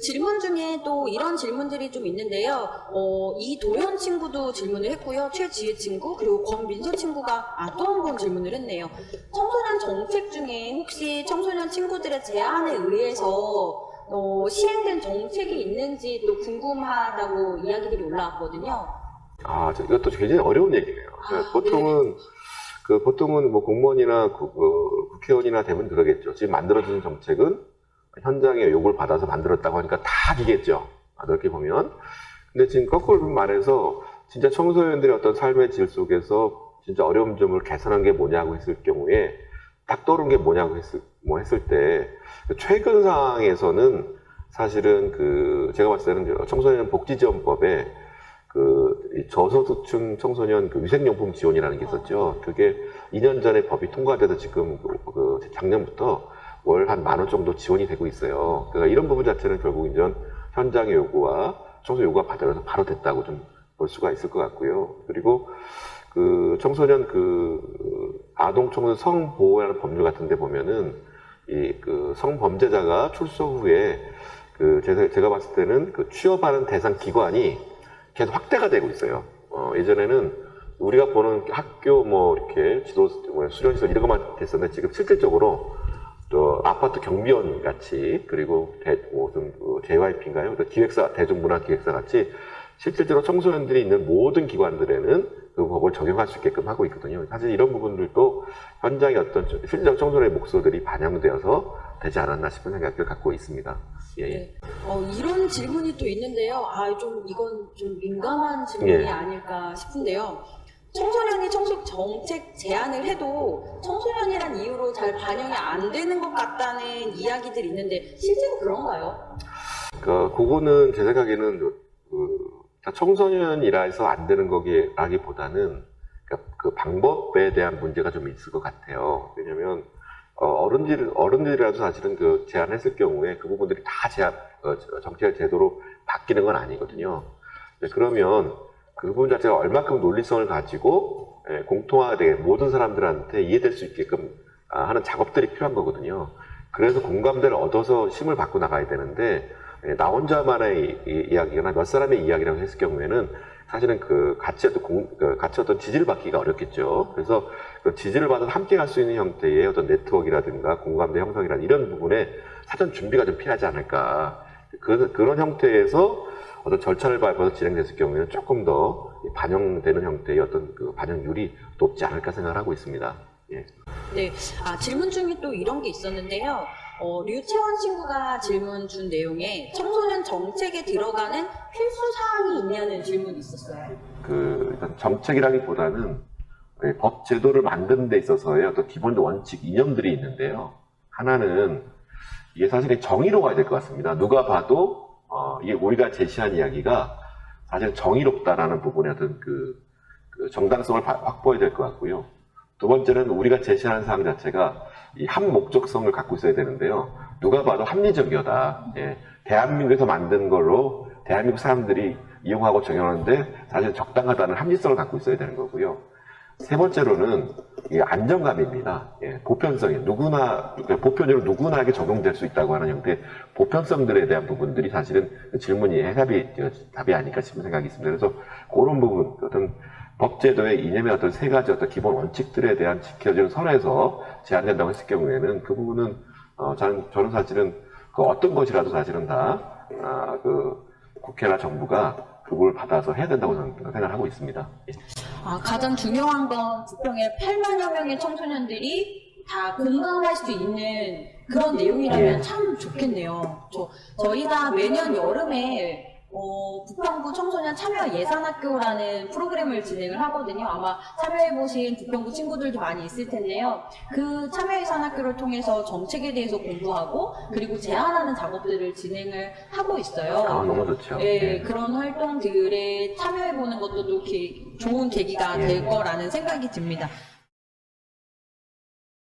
질문 중에 또 이런 질문들이 좀 있는데요. 어, 이도현 친구도 질문을 했고요. 최지혜 친구 그리고 권민서 친구가 아, 또 한 번 질문을 했네요. 청소년 정책 중에 혹시 청소년 친구들의 제안에 의해서 어, 시행된 정책이 있는지 또 궁금하다고 이야기들이 올라왔거든요. 아, 저 이것도 굉장히 어려운 얘기네요. 아, 보통은 그 보통은 뭐 공무원이나 구- 그 국회의원이나 되면 그러겠죠. 지금 만들어지는 정책은 현장의 요구를 받아서 만들었다고 하니까 다 기겠죠. 아, 넓게 보면. 근데 지금 거꾸로 말해서 진짜 청소년들의 어떤 삶의 질 속에서 진짜 어려운 점을 개선한 게 뭐냐고 했을 경우에 딱 떠오른 게 뭐냐고 했을 뭐 했을 때그 최근 상황에서는 사실은 그 제가 봤을 때는 청소년 복지지원법에 그이 저소득층 청소년 그 위생용품 지원이라는 게 있었죠. 그게 2년 전에 법이 통과돼서 지금 그- 그 작년부터 월 한 만 원 정도 지원이 되고 있어요. 그러니까 이런 부분 자체는 결국 이제 현장의 요구와 청소 요구가 받아서 바로 됐다고 좀 볼 수가 있을 것 같고요. 그리고 그 청소년 그 아동 청소년 성보호라는 법률 같은 데 보면은 이 그 성범죄자가 출소 후에 그 제가, 제가 봤을 때는 그 취업하는 대상 기관이 계속 확대가 되고 있어요. 어, 예전에는 우리가 보는 학교 뭐 이렇게 지도 뭐 수련시설 이런 것만 됐었는데 지금 실질적으로 또 아파트 경비원 같이 그리고 대, 무슨 그 JYP인가요? 그 기획사 대중문화 기획사 같이 실질적으로 청소년들이 있는 모든 기관들에는 그 법을 적용할 수 있게끔 하고 있거든요. 사실 이런 부분들도 현장의 어떤 실질적 청소년의 목소들이 반영되어서 되지 않았나 싶은 생각을 갖고 있습니다. 예, 예. 네. 어, 이런 질문이 또 있는데요. 아, 좀 이건 좀 민감한 질문이 예. 아닐까 싶은데요. 청소년이 청소 정책 제안을 해도 청소년이란 이유로 잘 반영이 안 되는 것 같다는 이야기들이 있는데 실제로 그런가요? 그, 그거는 제 생각에는 그, 다 청소년이라 해서 안 되는 거기라기보다는 그러니까 그 방법에 대한 문제가 좀 있을 것 같아요. 왜냐면 어, 어른들 어른들이라도 사실은 그 제안했을 경우에 그 부분들이 다 제안 어, 정책 제도로 바뀌는 건 아니거든요. 네, 그러면 그 부분 자체가 얼마큼 논리성을 가지고 예, 공통화되게 모든 사람들한테 이해될 수 있게끔 아, 하는 작업들이 필요한 거거든요. 그래서 공감대를 얻어서 힘을 받고 나가야 되는데 예, 나 혼자만의 이, 이야기나 몇 사람의 이야기라고 했을 경우에는 사실은 그 같이 어떤 공, 그 같이 어떤 지지를 받기가 어렵겠죠. 그래서 그 지지를 받아서 함께 갈 수 있는 형태의 어떤 네트워크라든가 공감대 형성이라든 이런 부분에 사전 준비가 좀 필요하지 않을까. 그, 그런 형태에서 어떤 절차를 밟아서 진행됐을 경우에는 조금 더 반영되는 형태의 어떤 그 반영률이 높지 않을까 생각을 하고 있습니다. 예. 네. 아, 질문 중에 또 이런 게 있었는데요. 어, 류채원 친구가 질문 준 내용에 청소년 정책에 들어가는 필수 사항이 있냐는 질문이 있었어요. 그 일단 정책이라기보다는 예, 법 제도를 만드는 데 있어서의 어떤 기본 원칙 이념들이 있는데요. 하나는 이게 사실 정의로 가야 될 것 같습니다. 누가 봐도 어, 이게 우리가 제시한 이야기가 사실 정의롭다라는 부분의 어떤 그, 그 정당성을 바- 확보해야 될 것 같고요. 두 번째는 우리가 제시하는 사항 자체가 이한 목적성을 갖고 있어야 되는데요. 누가 봐도 합리적이다. 예, 대한민국에서 만든 걸로 대한민국 사람들이 이용하고 적용하는데 사실 적당하다는 합리성을 갖고 있어야 되는 거고요. 세 번째로는 이 안정감입니다. 예, 보편성이 누구나 그러니까 보편적으로 누구나에게 적용될 수 있다고 하는 형태의 보편성들에 대한 부분들이 사실은 그 질문이 해답이 어, 답이 아닐까 싶은 생각이 있습니다. 그래서 그런 부분 어떤 법제도의 이념의 어떤 세 가지 어떤 기본 원칙들에 대한 지켜지는 선에서 제한된다고 했을 경우에는 그 부분은 어, 저는, 저는 사실은 그 어떤 것이라도 사실은 다 아, 그 국회나 정부가 그걸 받아서 해야 된다고 저는 생각을 하고 있습니다. 예. 아, 가장 중요한 건 부평의 8만여 명의 청소년들이 다 공감할 수 있는 그런 내용이라면 예. 참 좋겠네요. 저, 저희가 매년 여름에 어, 부평구 청소년 참여 예산학교라는 프로그램을 진행을 하거든요. 아마 참여해보신 부평구 친구들도 많이 있을 텐데요. 그 참여 예산학교를 통해서 정책에 대해서 공부하고 그리고 제안하는 작업들을 진행을 하고 있어요. 아, 너무 좋죠. 예, 예. 그런 활동들에 참여해보는 것도 또 기- 좋은 계기가 예. 될 거라는 생각이 듭니다.